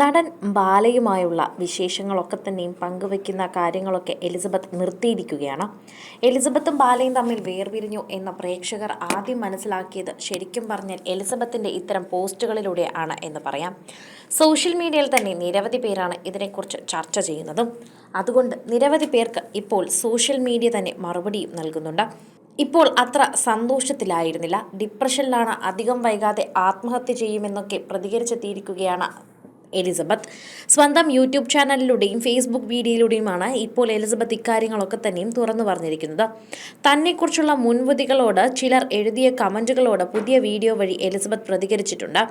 നടൻ ബാലയുമായുള്ള വിശേഷങ്ങളൊക്കെ തന്നെയും പങ്കുവെക്കുന്ന കാര്യങ്ങളൊക്കെ എലിസബത്ത് നിർത്തിയിരിക്കുകയാണ്. എലിസബത്തും ബാലയും തമ്മിൽ വേർപിരിഞ്ഞു എന്ന പ്രേക്ഷകർ ആദ്യം മനസ്സിലാക്കിയത് ശരിക്കും പറഞ്ഞാൽ എലിസബത്തിന്റെ ഇത്തരം പോസ്റ്റുകളിലൂടെ ആണ് എന്ന് പറയാം. സോഷ്യൽ മീഡിയയിൽ തന്നെ നിരവധി പേരാണ് ഇതിനെക്കുറിച്ച് ചർച്ച ചെയ്യുന്നതും. അതുകൊണ്ട് നിരവധി പേർക്ക് ഇപ്പോൾ സോഷ്യൽ മീഡിയ തന്നെ മറുപടിയും നൽകുന്നുണ്ട്. ഇപ്പോൾ അത്ര സന്തോഷത്തിലായിരുന്നില്ല. ഡിപ്രഷനിലാണ് അധികം വൈകാതെ ആത്മഹത്യ ചെയ്യുമെന്നൊക്കെ പ്രതികരിച്ചെത്തിയിരിക്കുകയാണ് എലിസബത്ത്. സ്വന്തം യൂട്യൂബ് ചാനലിലൂടെയും ഫേസ്ബുക്ക് വീഡിയോയിലൂടെയുമാണ് ഇപ്പോൾ എലിസബത്ത് ഇക്കാര്യങ്ങളൊക്കെ തന്നെയും തുറന്നു പറഞ്ഞിരിക്കുന്നത്. തന്നെക്കുറിച്ചുള്ള മുൻവിധികളോട് ചിലർ എഴുതിയ കമന്റുകളോട് പുതിയ വീഡിയോ വഴി എലിസബത്ത് പ്രതികരിച്ചിട്ടുണ്ട്.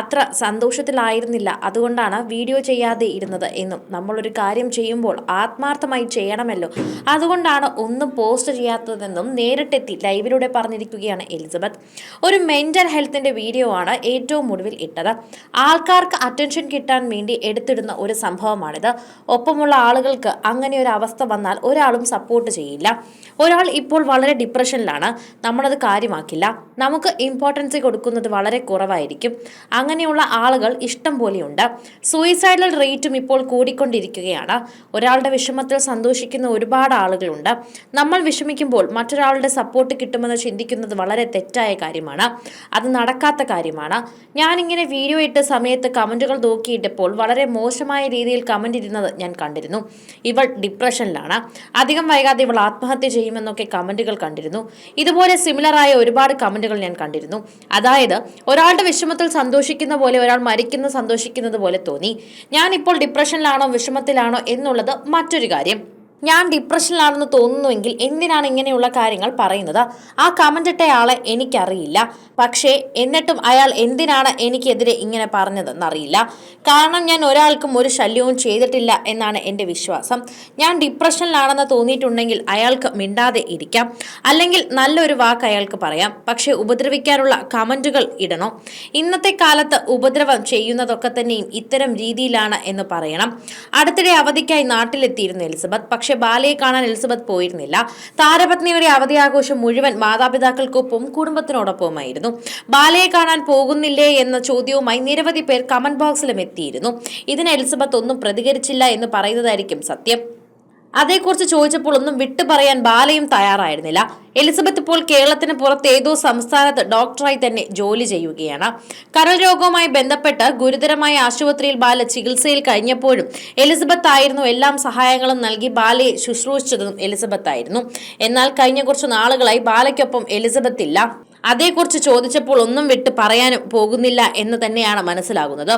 അത്ര സന്തോഷത്തിലായിരുന്നില്ല. അതുകൊണ്ടാണ് വീഡിയോ ചെയ്യാതെ ഇരുന്നത് എന്നും നമ്മളൊരു കാര്യം ചെയ്യുമ്പോൾ ആത്മാർത്ഥമായി ചെയ്യണമല്ലോ. അതുകൊണ്ടാണ് ഒന്നും പോസ്റ്റ് ചെയ്യാത്തതെന്നും നേരിട്ടെത്തി ലൈവിലൂടെ പറഞ്ഞിരിക്കുകയാണ് എലിസബത്ത്. ഒരു മെന്റൽ ഹെൽത്തിന്റെ വീഡിയോ ആണ് ഏറ്റവും ഒടുവിൽ ഇട്ടത്. ആൾക്കാർക്ക് അറ്റൻഷൻ കിട്ടാൻ വേണ്ടി എടുത്തിടുന്ന ഒരു സംഭവമാണിത്. ഒപ്പമുള്ള ആളുകൾക്ക് അങ്ങനെ ഒരു അവസ്ഥ വന്നാൽ ഒരാളും സപ്പോർട്ട് ചെയ്യില്ല. ഒരാൾ ഇപ്പോൾ വളരെ ഡിപ്രഷനിലാണ് നമ്മളത് കാര്യമാക്കില്ല. നമുക്ക് ഇമ്പോർട്ടൻസ് കൊടുക്കുന്നത് വളരെ കുറവായിരിക്കും. അങ്ങനെയുള്ള ആളുകൾ ഇഷ്ടം പോലെയുണ്ട്. സൂയിസൈഡൽ റേറ്റും ഇപ്പോൾ കൂടിക്കൊണ്ടിരിക്കുകയാണ്. ഒരാളുടെ വിഷമത്തിൽ സന്തോഷിക്കുന്ന ഒരുപാട് ആളുകളുണ്ട്. നമ്മൾ വിഷമിക്കുമ്പോൾ മറ്റൊരാളുടെ സപ്പോർട്ട് കിട്ടുമെന്ന് ചിന്തിക്കുന്നത് വളരെ തെറ്റായ കാര്യമാണ്. അത് നടക്കാത്ത കാര്യമാണ്. ഞാനിങ്ങനെ വീഡിയോ ഇട്ട സമയത്ത് കമന്റുകൾ നോക്കിയിട്ടപ്പോൾ വളരെ മോശമായ രീതിയിൽ കമന്റ് ഇരുന്നത് ഞാൻ കണ്ടിരുന്നു. ഇവൾ ഡിപ്രഷനിലാണ്. അധികം വൈകാതെ ഇവൾ ആത്മഹത്യ ചെയ്യുമെന്നൊക്കെ കമന്റുകൾ കണ്ടിരുന്നു. ഇതുപോലെ സിമിലറായ ഒരുപാട് കമന്റുകൾ ഞാൻ കണ്ടിരുന്നു. അതായത് ഒരാളുടെ വിഷമത്തിൽ സന്തോഷിക്കുന്ന പോലെ ഒരാൾ മരിക്കുന്ന സന്തോഷിക്കുന്നത് പോലെ തോന്നി. ഞാനിപ്പോൾ ഡിപ്രഷനിലാണോ വിഷമത്തിലാണോ എന്നുള്ളത് മറ്റൊരു കാര്യം. ഞാൻ ഡിപ്രഷനിലാണെന്ന് തോന്നുന്നുവെങ്കിൽ എന്തിനാണ് ഇങ്ങനെയുള്ള കാര്യങ്ങൾ പറയുന്നത്? ആ കമന്റ് ഇട്ടയാളെ എനിക്കറിയില്ല. പക്ഷേ എന്നിട്ടും അയാൾ എന്തിനാണ് എനിക്കെതിരെ ഇങ്ങനെ പറഞ്ഞതെന്നറിയില്ല. കാരണം ഞാൻ ഒരാൾക്കും ഒരു ശല്യവും ചെയ്തിട്ടില്ല എന്നാണ് എന്റെ വിശ്വാസം. ഞാൻ ഡിപ്രഷനിലാണെന്ന് തോന്നിയിട്ടുണ്ടെങ്കിൽ അയാൾക്ക് മിണ്ടാതെ ഇരിക്കാം. അല്ലെങ്കിൽ നല്ലൊരു വാക്ക് അയാൾക്ക് പറയാം. പക്ഷേ ഉപദ്രവിക്കാനുള്ള കമന്റുകൾ ഇടണോ. ഇന്നത്തെ കാലത്ത് ഉപദ്രവം ചെയ്യുന്നതൊക്കെ തന്നെയും ഇത്തരം രീതിയിലാണ് എന്ന് പറയണം. അടുത്തിടെ അവധിക്കായി നാട്ടിലെത്തിയിരുന്നു എലിസബത്ത്. പക്ഷേ ബാലയെ കാണാൻ എലിസബത്ത് പോയിരുന്നില്ല. താരപത്നിയുടെ അവധി ആഘോഷം മുഴുവൻ മാതാപിതാക്കൾക്കൊപ്പം കുടുംബത്തിനോടൊപ്പമായിരുന്നു ബാലയെ കാണാൻ പോകുന്നില്ലേ എന്ന ചോദ്യവുമായി നിരവധി പേർ കമന്റ് ബോക്സിലും എത്തിയിരുന്നു. ഇതിന് എലിസബത്ത് ഒന്നും പ്രതികരിച്ചില്ല എന്ന് പറയുന്നതായിരിക്കും സത്യം. അതേക്കുറിച്ച് ചോദിച്ചപ്പോൾ ഒന്നും വിട്ടു പറയാൻ ബാലയും തയ്യാറായിരുന്നില്ല. എലിസബത്ത് ഇപ്പോൾ കേരളത്തിന് പുറത്ത് ഏതോ സംസ്ഥാനത്ത് ഡോക്ടറായി തന്നെ ജോലി ചെയ്യുകയാണ്. കരൾ രോഗവുമായി ബന്ധപ്പെട്ട് ഗുരുതരമായ ആശുപത്രിയിൽ ബാല ചികിത്സയിൽ കഴിഞ്ഞപ്പോഴും എലിസബത്ത് ആയിരുന്നു എല്ലാം സഹായങ്ങളും നൽകി ബാലയെ ശുശ്രൂഷിച്ചതും എലിസബത്ത് ആയിരുന്നു എന്നാൽ കഴിഞ്ഞ കുറച്ച് നാളുകളായി ബാലയ്ക്കൊപ്പം എലിസബത്ത് ഇല്ല അതേക്കുറിച്ച് ചോദിച്ചപ്പോൾ ഒന്നും വിട്ട് പറയാനും പോകുന്നില്ല എന്ന് തന്നെയാണ് മനസ്സിലാകുന്നത്.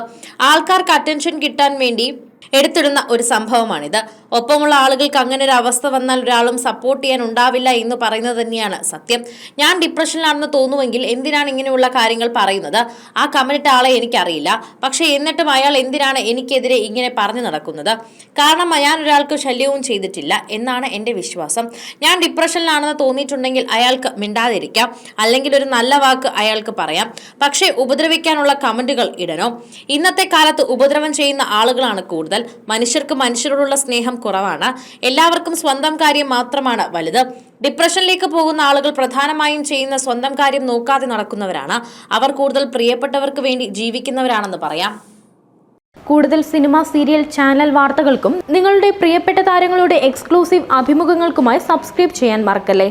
ആൾക്കാർക്ക് അറ്റൻഷൻ കിട്ടാൻ വേണ്ടി എടുത്തിടുന്ന ഒരു സംഭവമാണിത്. ഒപ്പമുള്ള ആളുകൾക്ക് അങ്ങനെ ഒരു അവസ്ഥ വന്നാൽ ഒരാളും സപ്പോർട്ട് ചെയ്യാൻ ഉണ്ടാവില്ല എന്ന് പറയുന്നത് തന്നെയാണ് സത്യം. ഞാൻ ഡിപ്രഷനിലാണെന്ന് തോന്നുമെങ്കിൽ എന്തിനാണ് ഇങ്ങനെയുള്ള കാര്യങ്ങൾ പറയുന്നത്? ആ കമന്റിട്ട ആളെ എനിക്കറിയില്ല. പക്ഷേ എന്നിട്ടും അയാൾ എന്തിനാണ് എനിക്കെതിരെ ഇങ്ങനെ പറഞ്ഞു നടക്കുന്നത്? കാരണം ഞാൻ ഒരാൾക്ക് ശല്യവും ചെയ്തിട്ടില്ല എന്നാണ് എന്റെ വിശ്വാസം. ഞാൻ ഡിപ്രഷനിലാണെന്ന് തോന്നിയിട്ടുണ്ടെങ്കിൽ അയാൾക്ക് മിണ്ടാതിരിക്കാം. അല്ലെങ്കിൽ ഒരു നല്ല വാക്ക് അയാൾക്ക് പറയാം. പക്ഷേ ഉപദ്രവിക്കാനുള്ള കമന്റുകൾ ഇടണോ. ഇന്നത്തെ കാലത്ത് ഉപദ്രവം ചെയ്യുന്ന ആളുകളാണ് കൂടുതൽ. മനുഷ്യർക്ക് മനുഷ്യരോടുള്ള സ്നേഹം കുറവാണ്. എല്ലാവർക്കും സ്വന്തം കാര്യം മാത്രമാണ് വലുത്. ഡിപ്രഷനിലേക്ക് പോകുന്ന ആളുകൾ പ്രധാനമായും ചെയ്യുന്ന സ്വന്തം കാര്യം നോക്കാതെ നടക്കുന്നവരാണ്. അവർ കൂടുതൽ പ്രിയപ്പെട്ടവർക്ക് വേണ്ടി ജീവിക്കുന്നവരാണെന്ന് പറയാം. കൂടുതൽ സിനിമ സീരിയൽ ചാനൽ വാർത്തകൾക്കും നിങ്ങളുടെ പ്രിയപ്പെട്ട താരങ്ങളുടെ എക്സ്ക്ലൂസീവ് അഭിമുഖങ്ങൾക്കുമായി സബ്സ്ക്രൈബ് ചെയ്യാൻ മറക്കല്ലേ?